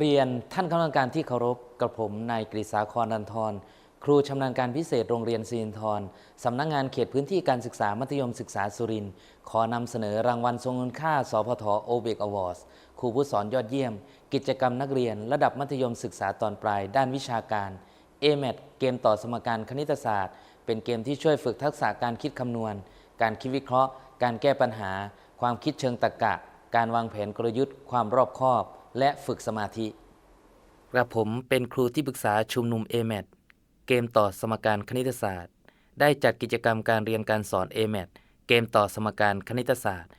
เรียนท่านคณะกรรมการที่เคารพกับผมนายกฤษาครนันทร ครูชำนาญการพิเศษโรงเรียนซีนทรสำนักงงานเขตพื้นที่การศึกษามัธยมศึกษาสุรินทร์ขอนำเสนอรางวัลทรงคุณค่า สพทโอเบกอวอร์ดครูผู้สอนยอดเยี่ยม กิจกรรมนักเรียน ระดับมัธยมศึกษาตอนปลาย ด้านวิชาการ a m a t เกมต่อสมการคณิตศาสตร์ เป็นเกมที่ช่วยฝึกทักษะการคิดคำนวณ การคิดวิเคราะห์ การแก้ปัญหา ความคิดเชิงตรรกะ การวางแผนกลยุทธ์ ความรอบคอบ และฝึกสมาธิกระผมเป็นครูที่ปรึกษาชุมนุม a m a t เกมต่อสมการคณิตศาสตร์ ได้จัดกิจกรรมการเรียนการสอน a m a t เกมต่อสมการคณิตศาสตร์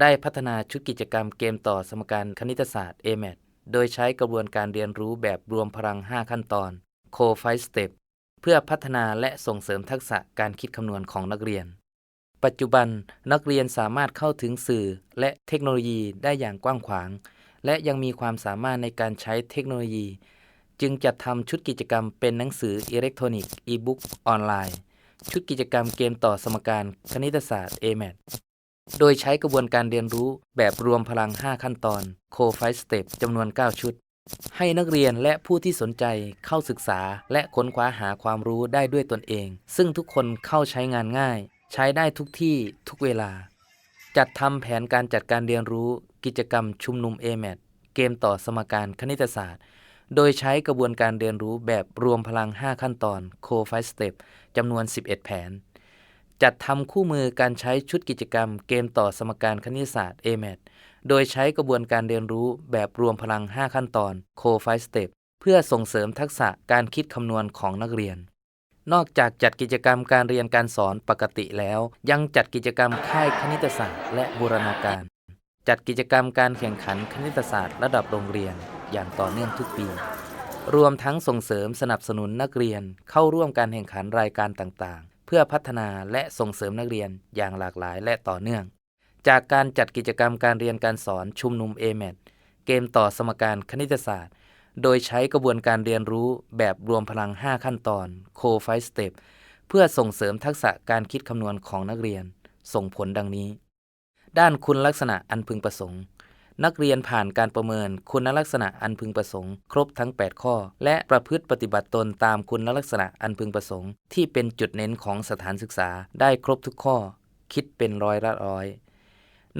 ได้พัฒนาชุดกิจกรรมเกมต่อสมการคณิตศาสตร์ a m a t โดยใช้กระบวนการเรียนรู้แบบรวมพลัง 5 ขั้นตอน c o 5 Step เพื่อพัฒนาและส่งเสริมทักษะการคิดคำนวณของนักเรียน ปัจจุบันนักเรียนสามารถเข้าถึงสื่อและเทคโนโลยีได้อย่างกว้างขวาง และยังมีความสามารถในการใช้เทคโนโลยี จึงจัดทำชุดกิจกรรมเป็นหนังสืออิเล็กทรอนิกส์อีบุ๊กออนไลน์ ชุดกิจกรรมเกมต่อสมการคณิตศาสตร์ AMAT โดยใช้กระบวนการเรียนรู้แบบรวมพลัง 5 ขั้นตอน c o 5 Step จำนวน 9 ชุด ให้นักเรียนและผู้ที่สนใจเข้าศึกษาและค้นคว้าหาความรู้ได้ด้วยตนเอง ซึ่งทุกคนเข้าใช้งานง่าย ใช้ได้ทุกที่ทุกเวลา จัดทำแผนการจัดการเรียนรู้กิจกรรมชุมนุม AMAT เกมต่อสมการคณิตศาสตร์ โดยใช้กระบวนการเรียนรู้แบบรวมพลัง 5 ขั้นตอน c o 5 Step จำนวน 11 แผน จัดทำคู่มือการใช้ชุดกิจกรรม เกมต่อสมการคณิตศาสตร์ AMAT โดยใช้กระบวนการเรียนรู้แบบรวมพลัง 5 ขั้นตอน c o 5 Step เพื่อส่งเสริมทักษะการคิดคำนวณของนักเรียน นอกจากจัดกิจกรรมการเรียนการสอนปกติแล้ว ยังจัดกิจกรรมค่ายคณิตศาสตร์และบูรณาการ จัดกิจกรรมการแข่งขันคณิตศาสตร์ระดับโรงเรียน อย่างต่อเนื่องทุกปี รวมทั้งส่งเสริมสนับสนุนนักเรียนเข้าร่วมการแข่งขันรายการต่างๆ เพื่อพัฒนาและส่งเสริมนักเรียนอย่างหลากหลายและต่อเนื่อง จากการจัดกิจกรรมการเรียนการสอนชุมนุม a m a t เกมต่อสมการคณิตศาสตร์ โดยใช้กระบวนการเรียนรู้แบบรวมพลัง 5 ขั้นตอน c o 5 Step เพื่อส่งเสริมทักษะการคิดคำนวณของนักเรียน ส่งผลดังนี้ ด้านคุณลักษณะอันพึงประสงค์ นักเรียนผ่านการประเมินคุณลักษณะอันพึงประสงค์ ครบทั้ง 8 ข้อ และประพฤติปฏิบัติตนตามคุณลักษณะอันพึงประสงค์ ที่เป็นจุดเน้นของสถานศึกษาได้ครบทุกข้อ คิดเป็นร้อยละร้อย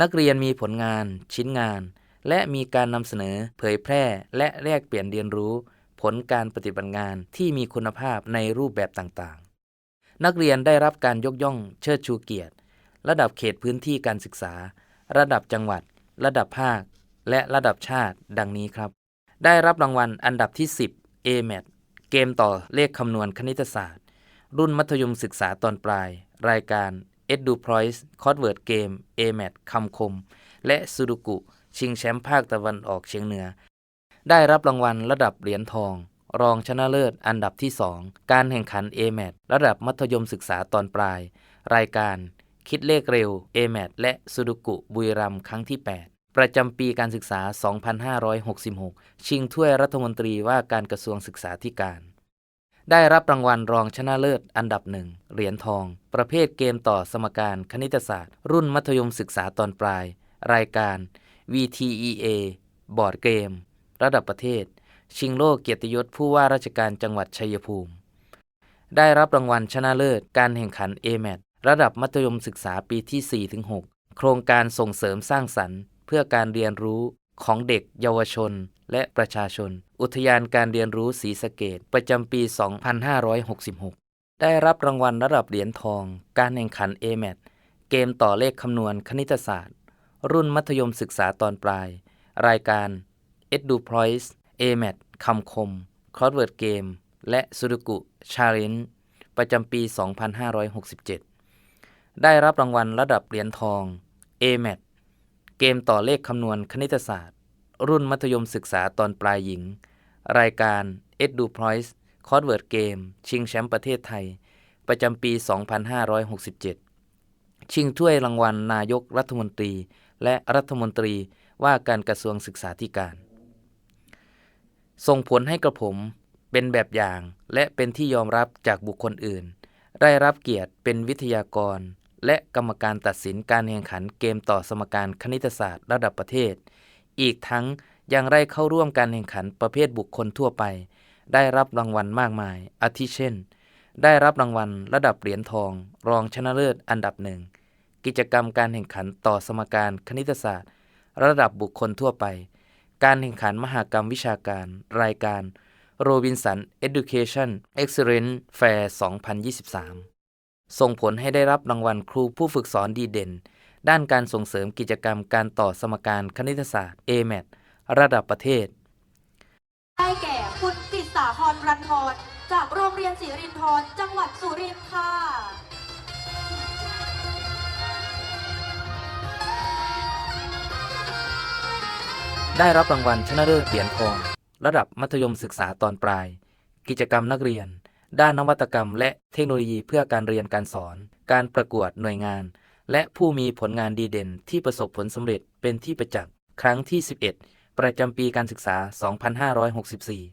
นักเรียนมีผลงาน ชิ้นงาน และมีการนำเสนอเผยแพร่และแลกเปลี่ยนเรียนรู้ ผลการปฏิบัติงานที่มีคุณภาพในรูปแบบต่างๆ นักเรียนได้รับการยกย่องเชิดชูเกียรติ ระดับเขตพื้นที่การศึกษา ระดับจังหวัด ระดับภาค และระดับชาติ ดังนี้ครับ ได้รับรางวัลอันดับที่ 10 AMAT เกมต่อเลขคำนวณคณิตศาสตร์ รุ่นมัธยมศึกษาตอนปลาย รายการ Edu Prize c o d Word Game AMAT คำคม และซูดุกุ ชิงแชมป์ภาคตะวันออกเฉียงเหนือ ได้รับรางวัลระดับเหรียญทอง รองชนะเลิศอันดับที่ 2 การแข่งขัน AMAT ระดับมัธยมศึกษาตอนปลาย รายการ คิดเลขเร็ว AMAT และซูดุกุบุรีรัมครั้งที่ 8 ประจำปีการศึกษา 2566 ชิงถ้วยรัฐมนตรีว่าการกระทรวงศึกษาธิการได้รับรางวัลรองชนะเลิศอันดับหนึ่งเหรียญทอง ประเภทเกมต่อสมการคณิตศาสตร์ รุ่นมัธยมศึกษาตอนปลาย รายการ VTEA บอร์ดเกม ระดับประเทศ ชิงโลกเกียรติยศผู้ว่าราชการจังหวัดชัยภูมิ ได้รับรางวัลชนะเลิศการแข่งขัน AMAT ระดับมัธยมศึกษาปีที่ 4-6 โครงการส่งเสริมสร้างสรรค์ เพื่อการเรียนรู้ของเด็กเยาวชนและประชาชน อุทยานการเรียนรู้ศรีสะเกดประจำปี 2566 ได้รับรางวัลระดับเหรียญทอง การแข่งขัน AMAT เกมต่อเลขคำนวณคณิตศาสตร์ รุ่นมัธยมศึกษาตอนปลาย รายการ Edu Prize AMAT คำคม Crossword Game และซูดุกุ Challenge ประจำปี 2567 ได้รับรางวัลระดับเหรียญทอง AMAT เกมต่อเลขคำนวณคณิตศาสตร์ รุ่นมัธยมศึกษาตอนปลายหญิง รายการ Edu Prize Crossword Game ชิงแชมป์ประเทศไทย ประจำปี 2567 ชิงถ้วยรางวัลนายกรัฐมนตรี และรัฐมนตรีว่าการกระทรวงศึกษาธิการ ส่งผลให้กระผมเป็นแบบอย่างและเป็นที่ยอมรับจากบุคคลอื่น ได้รับเกียรติเป็นวิทยากร และกรรมการตัดสินการแข่งขันเกมต่อสมการคณิตศาสตร์ระดับประเทศ อีกทั้งยังได้เข้าร่วมการแข่งขันประเภทบุคคลทั่วไป ได้รับรางวัลมากมาย อาทิเช่น ได้รับรางวัลระดับเหรียญทอง รองชนะเลิศอันดับหนึ่ง กิจกรรมการแข่งขันต่อสมการคณิตศาสตร์ ระดับบุคคลทั่วไป การแข่งขันมหากรรมวิชาการ รายการ Robinson Education Excellence Fair 2023 ส่งผลให้ได้รับรางวัลครูผู้ฝึกสอนดีเด่น ด้านการส่งเสริมกิจกรรมการต่อสมการคณิตศาสตร์ AMAT ระดับประเทศ ได้แก่คุณกฤษสาพรรันทรจากโรงเรียนศรีรินทรจังหวัดสุรินทร์ค่ะ ได้รับรางวัลชนะเลิศเหรียญทอง ระดับมัธยมศึกษาตอนปลาย กิจกรรมนักเรียน ด้านนวัตกรรม และเทคโนโลยีเพื่อการเรียนการสอน การประกวดหน่วยงาน และผู้มีผลงานดีเด่นที่ประสบผลสำเร็จเป็นที่ประจักษ์ครั้งที่ 11 ประจำปีการศึกษา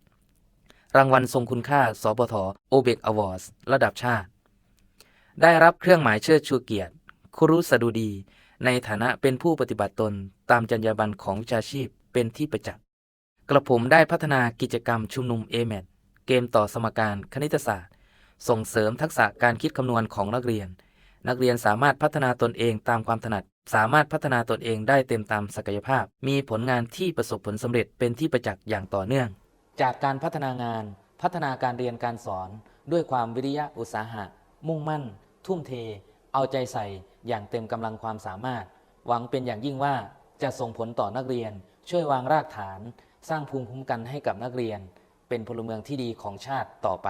2564 รางวัลทรงคุณค่า สปทโอเบกอวอร์ดระดับชาติ ได้รับเครื่องหมายเชิดชูเกียรติครุสดุดี ในฐานะเป็นผู้ปฏิบัติตนตามจรรยาบรรณของวิชาชีพ เป็นที่ประจักษ์กระผมได้พัฒนากิจกรรมชุมนุม a m a t เกมต่อสมการคณิตศาสตร์ ส่งเสริมทักษะการคิดคำนวณของนักเรียน นักเรียนสามารถพัฒนาตนเองตามความถนัด สามารถพัฒนาตนเองได้เต็มตามศักยภาพ มีผลงานที่ประสบผลสำเร็จเป็นที่ประจักษ์อย่างต่อเนื่อง จากการพัฒนางาน พัฒนาการเรียนการสอน ด้วยความวิริยะอุตสาหะ มุ่งมั่น ทุ่มเท เอาใจใส่อย่างเต็มกำลังความสามารถ หวังเป็นอย่างยิ่งว่าจะส่งผลต่อนักเรียน ช่วยวางรากฐาน สร้างภูมิคุ้มกันให้กับนักเรียน เป็นพลเมืองที่ดีของชาติต่อไป